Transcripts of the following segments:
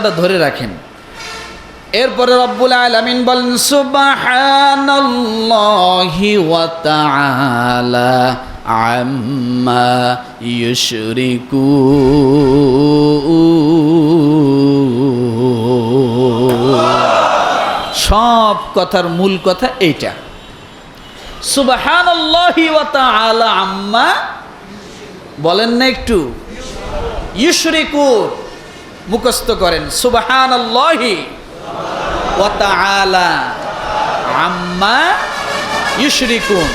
ধরে রাখেন। এরপরে রব্বুল আলামিন বলেন, সুবহানাল্লাহি ওয়া তাআলা আম্মা ইউশরিকুন সব কথার মূল কথা এইটা। সুবহানাল্লাহি ওয়া তাআলা আম্মা বলেন না একটু। ইউশরিকুন। মুখস্থ করেন তাআলা আম্মা ইউশরিকুন।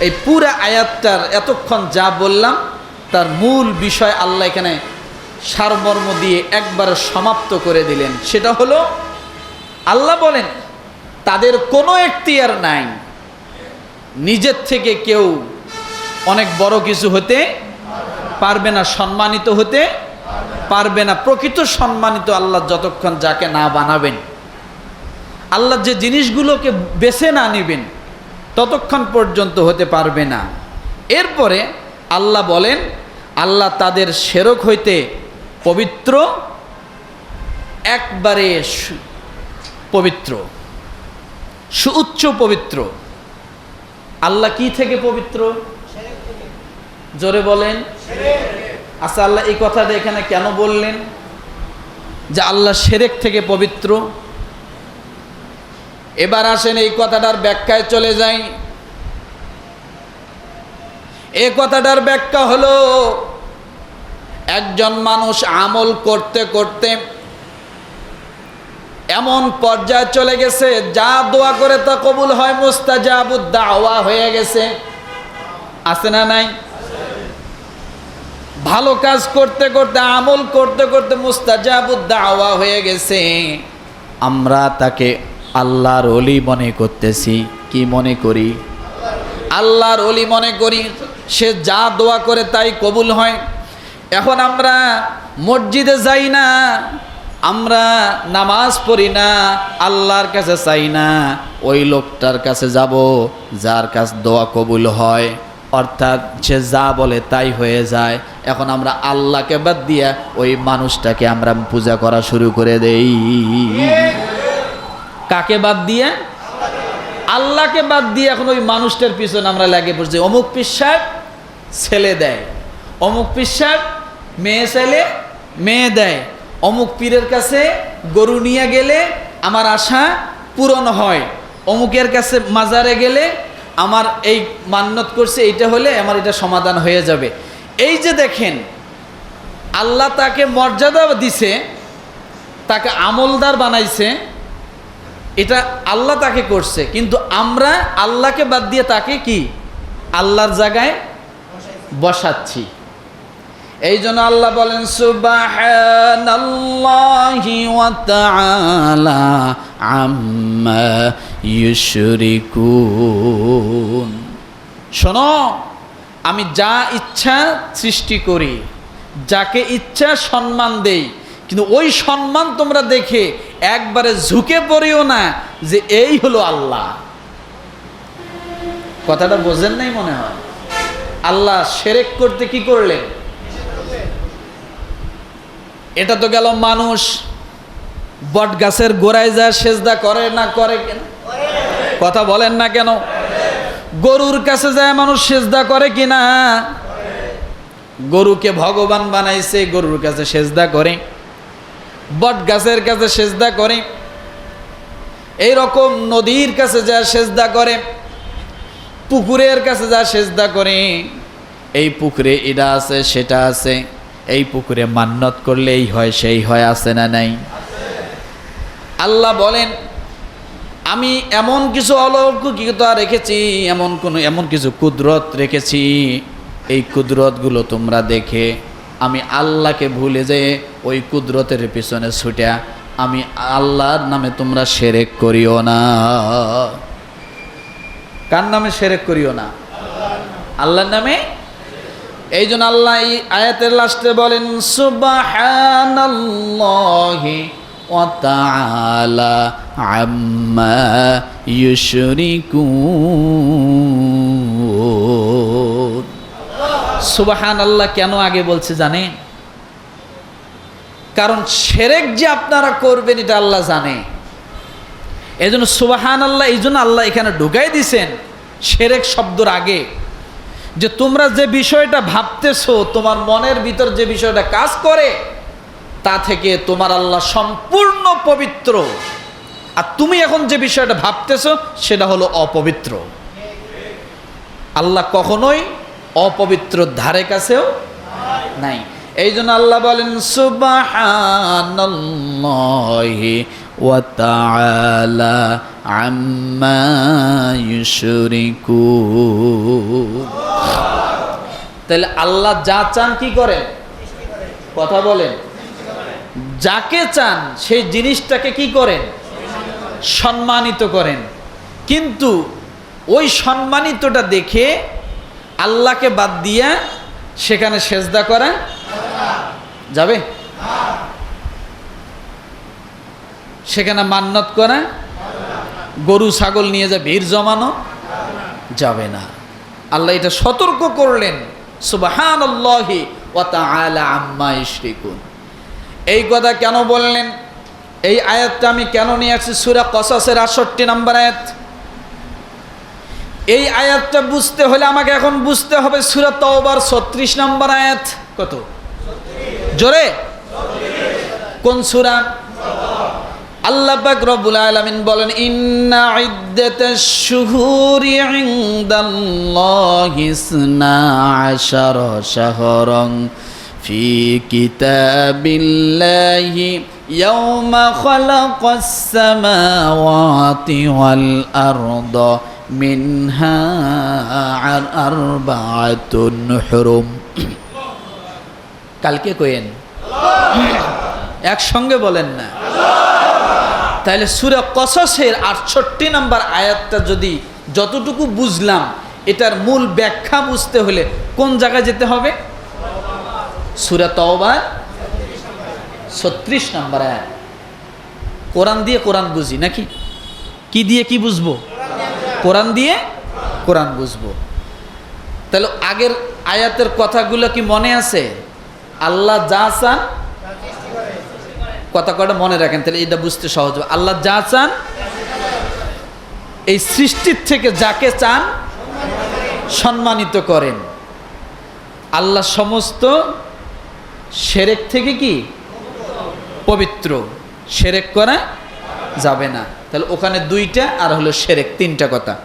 এই পুরা আয়াতটার এতক্ষণ যা বললাম, তার মূল বিষয় আল্লাহ এখানে সারমর্ম দিয়ে একবারে সমাপ্ত করে দিলেন। সেটা হলো, আল্লাহ বলেন, তাদের কোনো এখতিয়ার নাই। নিজের থেকে কেউ অনেক বড় কিছু হতে পারবে না, সম্মানিত হতে পারবে না। প্রকৃত সম্মানিত আল্লাহ যতক্ষণ যাকে না বানাবেন, আল্লাহ যে জিনিসগুলোকে বেছে না নেবেন, ততক্ষণ পর্যন্ত হতে পারবে না। এরপরে আল্লাহ বলেন, আল্লাহ তাদের সেরক হইতে পবিত্র, একবারে সু- পবিত্র, সুউচ্চ পবিত্র। আল্লাহ কি থেকে পবিত্র? জোরে বলেন। আচ্ছা আল্লাহ এই কথাটা এখানে কেন বললেন? যে আল্লাহ সেরেক থেকে পবিত্র। এবার আসেন এই কথাটার ব্যাখ্যায় চলে যাই। এ কথাটার ব্যাখ্যা হলো, একজন মানুষ আমল করতে করতে এমন পর্যায়ে চলে গেছে, যা দোয়া করে তা কবুল হয়, মুস্তাজাবুদ দাওয়া হয়ে গেছে। আছে না নাই? ভালো কাজ করতে করতে, আমল করতে করতে মুস্তাজাবুদ দাওয়া হয়ে গেছে। আমরা তাকে আল্লাহর অলি মনে করতেছি। কি মনে করি? আল্লাহর অলি মনে করি। সে যা দোয়া করে তাই কবুল হয়। এখন আমরা মসজিদে যাই না, আমরা নামাজ পড়ি না, আল্লাহর কাছে চাই না, ওই লোকটার কাছে যাব, যার কাছ দোয়া কবুল হয়। অর্থাৎ সে যা বলে তাই হয়ে যায়। এখন আমরা আল্লাহকে বাদ দিয়া ওই মানুষটাকে আমরা পূজা করা শুরু করে দেই। কাকে বাদ দিয়ে? আল্লাহকে বাদ দিয়ে এখন ওই মানুষটার পিছনে আমরা লাগে পড়ছি। অমুক পিসাব ছেলে দেয়, অমুক পিসাব মেয়ে ছেলে মেয়ে দেয়। অমুক পীরের কাছে গরু নিয়ে গেলে আমার আশা পূরণ হয়। অমুকের কাছে মাজারে গেলে আমার এই মান্যত করছে, এইটা হলে আমার এটা সমাধান হয়ে যাবে। এই যে দেখেন, আল্লাহ তাকে মর্যাদা দিছে, তাকে আমলদার বানাইছে, এটা আল্লাহ তাকে করছে। কিন্তু আমরা আল্লাহকে বাদ দিয়ে তাকে কি? আল্লাহর জায়গায় বসাচ্ছি। এই জন্য আল্লাহ বলেন আম্মা ইউশরিকুন শোনো, আমি যা ইচ্ছা সৃষ্টি করি, যাকে ইচ্ছা সম্মান দেই, কিন্তু ওই সম্মান তোমরা দেখে একবারে ঝুঁকে পড়িও না যে এই হলো আল্লাহ। কথাটা বোঝেন নাই মনে হয়? আল্লাহ সেরেক করতে কি করলেন? এটা তো গেল মানুষ বট গাছের গোড়ায় যা সেজদা করে না করে কেন? কথা বলেন না কেন? গরুর কাছে যায় মানুষ সেজদা করে কিনা গরুকে ভগবান বানাইছে, গরুর কাছে সেজদা করে। বট গাছের কাছে সেজদা করে। এই রকম নদীর কাছে যা সেজদা করে, পুকুরের কাছে যা সেজদা করে, এই পুকুরে এটা আছে, সেটা আছে। এই পুকুরে মান্নত করলে এই হয়, সেই হয়, আছে না নাই? আল্লাহ বলেন, আমি এমন কিছু অলৌকিকতা রেখেছি, এমন কোনো, এমন কিছু কুদরত রেখেছি, এই কুদরতগুলো তোমরা দেখে আমি আল্লাহকে ভুলে যেয়ে ওই কুদরতের পিছনে ছুটে আমি আল্লাহর নামে তোমরা সেরেক করিও না। কার নামে সেরেক করিও না? আল্লাহর নামে? এই জন্য আল্লাহ এই আয়াতের লাস্টে বলেন, সুবহানাল্লাহি ইউশরিকুন সুবহানাল্লাহ, কেন আগে বলছে জানে কারণ সেরেক যে আপনারা করবেন, এটা আল্লাহ জানে। এই জন্য সুবাহান আল্লাহ এই জন্য আল্লাহ এখানে ঢুকাই দিছেন সেরেক শব্দর আগে। যে তোমরা যে বিষয়টা ভাবতেছো, তোমার মনের ভিতর যে বিষয়টা কাজ করে তা থেকে তোমার আল্লাহ সম্পূর্ণ পবিত্র। আর তুমি এখন যে বিষয়টা ভাবতেছো, সেটা হলো অপবিত্র। আল্লাহ কখনোই অপবিত্র ধারে কাছেও নাই। এই জন্য আল্লাহ বলেন তাহলে আল্লাহ যা চান কি করেন? কথা বলেন। যাকে চান সেই জিনিসটাকে কি করেন? সম্মানিত করেন। কিন্তু ওই সম্মানিতটা দেখে আল্লাহকে বাদ দিয়া সেখানে সেজদা করা যাবে? সেখানে মান্নত করা গরু, ছাগল নিয়ে যা ভিড় জমানো যাবে না। আল্লাহ এটা সতর্ক করলেন। সুবাহান আল্লাহি আলা আম্মা ইশরিকুন। এই কথা কেন বললেন? এই আয়াতটা আমি কেন নিয়ে আসছি? সুরা কসাসের আটষট্টি নম্বর আয়াত। এই আয়াতটা বুঝতে হলে আমাকে এখন বুঝতে হবে সুরা তওবার ছত্রিশ নম্বর আয়াত কত? জোরে? কোন সুরা? আল্লাহ পাক রব্বুল আলামিন বলেন, ইন্না ইদ্দাতাশ শুহুরি ইনদাল্লাহি ইসনা আশারা শাহরান। ফি কিতাবিল্লাহি ইয়াওমা খালাকাস সামাওয়াতি ওয়াল আরদা মিনহা আরবাআতুন হুরুম কালকে কইেন একসঙ্গে বলেন না। তাহলে সুরা কসসের আটষট্টি নাম্বার আয়াতটা যদি যতটুকু বুঝলাম, এটার মূল ব্যাখ্যা বুঝতে হলে কোন জায়গায় যেতে হবে? সুরা তওবার ছত্রিশ নাম্বার আয়াত। কোরআন দিয়ে কোরআন বুঝি নাকি? কি দিয়ে কি বুঝব? কোরআন দিয়ে কোরআন বুঝব। তাহলে আগের আয়াতের কথাগুলো কি মনে আছে? আল্লাহ যা চান কথা কটা মনে রাখেন? তাহলে এটা বুঝতে সহজ হবে। আল্লাহ যা চান, এই সৃষ্টির থেকে যাকে চান, সম্মানিত করেন। আল্লাহ সমস্ত সেরেক থেকে কি? পবিত্র। সেরেক করা যাবে না। তাহলে ওখানে দুইটা আর হলো সেরেক, তিনটা কথা।